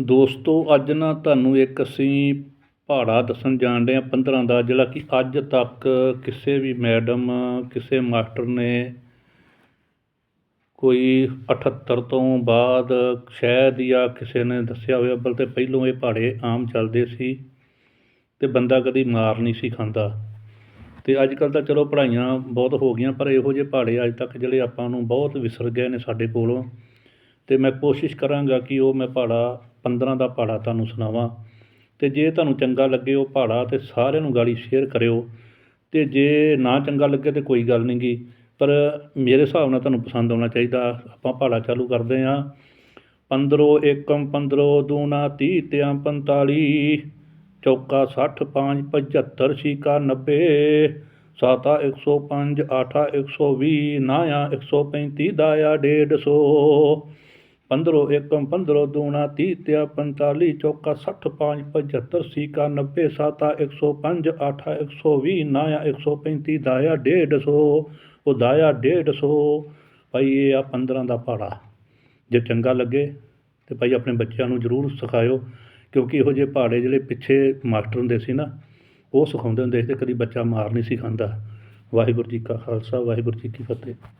ਦੋਸਤੋ, ਅੱਜ ਨਾ ਤੁਹਾਨੂੰ ਇੱਕ ਅਸੀਂ ਪਹਾੜਾ ਦੱਸਣ ਜਾਣ ਡਏ ਹਾਂ 15 ਦਾ, ਜਿਹੜਾ ਕਿ ਅੱਜ ਤੱਕ ਕਿਸੇ ਵੀ ਮੈਡਮ, ਕਿਸੇ ਮਾਸਟਰ ਨੇ ਕੋਈ 78 ਤੋਂ ਬਾਅਦ ਸ਼ਾਇਦ ਜਾਂ ਕਿਸੇ ਨੇ ਦੱਸਿਆ ਹੋਇਆ ਅੱਬਲ ਤੇ ਪਹਿਲੋਂ ਇਹ ਪਹਾੜੇ ਆਮ ਚੱਲਦੇ ਸੀ ਤੇ ਬੰਦਾ ਕਦੀ ਮਾਰ ਨਹੀਂ ਸੀ ਖਾਂਦਾ। ਤੇ ਅੱਜ ਕੱਲ੍ਹ ਤਾਂ ਚਲੋ ਪੜ੍ਹਾਈਆਂ ਬਹੁਤ ਹੋ ਗਈਆਂ, ਪਰ ਇਹੋ ਜਿਹੇ ਪਹਾੜੇ ਅੱਜ ਤੱਕ ਜਿਹੜੇ ਆਪਾਂ ਨੂੰ ਬਹੁਤ ਵਿਸਰ ਗਏ ਨੇ ਸਾਡੇ ਕੋਲੋਂ। ਤੇ ਮੈਂ ਕੋਸ਼ਿਸ਼ ਕਰਾਂਗਾ ਕਿ ਉਹ ਮੈਂ ਪਹਾੜਾ 15 ਦਾ ਪਹਾੜਾ ਤੁਹਾਨੂੰ ਸੁਣਾਵਾਂ। ਤੇ ਜੇ ਤੁਹਾਨੂੰ ਚੰਗਾ ਲੱਗੇ ਉਹ ਪਹਾੜਾ ਤੇ ਸਾਰਿਆਂ ਨੂੰ ਗਾਲੀ ਸ਼ੇਅਰ ਕਰਿਓ। ਤੇ ਜੇ ਨਾ ਚੰਗਾ ਲੱਗੇ ਤੇ ਕੋਈ ਗੱਲ ਨਹੀਂ ਗੀ ਪਰ ਮੇਰੇ ਹਿਸਾਬ ਨਾਲ ਤੁਹਾਨੂੰ ਪਸੰਦ ਆਉਣਾ ਚਾਹੀਦਾ। ਆਪਾਂ ਪਹਾੜਾ ਚਾਲੂ ਕਰਦੇ ਹਾਂ। ਪੰਦਰੋ ਏਕਮ, ਪੰਦਰੋ ਦੂਣਾ, ਤੀਹ, ਤਿਆਂ, ਪੰਤਾਲੀ, ਚੌਕਾ 60 ਪੰਜ 75 ਛੀਕਾ 90 ਸਾਤਾ 105 ਆਠਾ 120 ਨਾਇਆ 135 ਦਾਇਆ 150 ਪੰਦਰੋ ਏਕਮ ਪੰਦਰੋ ਦੂਣਾ ਤੀਹ, ਤਿਆ 45 ਚੌਕਾ 60 ਪੰਜ 75 ਸੀਕਾ 90 ਸਾਤਾ 105 ਆਠਾ 120 ਨਾਇਆ 135 ਦਾਇਆ 150 ਉਹ ਦਾਇਆ 150 ਭਾਈ, ਇਹ ਆ 15 ਦਾ ਪਹਾੜਾ ਜੇ ਚੰਗਾ ਲੱਗੇ, ਤੇ ਭਾਈ ਆਪਣੇ ਬੱਚਿਆਂ ਨੂੰ ਜ਼ਰੂਰ ਸਿਖਾਇਓ, ਕਿਉਂਕਿ ਇਹੋ ਜਿਹੇ ਪਹਾੜੇ ਜਿਹੜੇ ਪਿੱਛੇ ਮਾਸਟਰ ਹੁੰਦੇ ਸੀ ਨਾ, ਉਹ ਸਿਖਾਉਂਦੇ ਹੁੰਦੇ ਸੀ ਤੇ ਕਦੀ ਬੱਚਾ ਮਾਰ ਨਹੀਂ ਸੀ ਖਾਂਦਾ। ਵਾਹਿਗੁਰੂ ਜੀ ਕਾ ਖਾਲਸਾ, ਵਾਹਿਗੁਰੂ ਜੀ ਕੀ ਫਤਿਹ।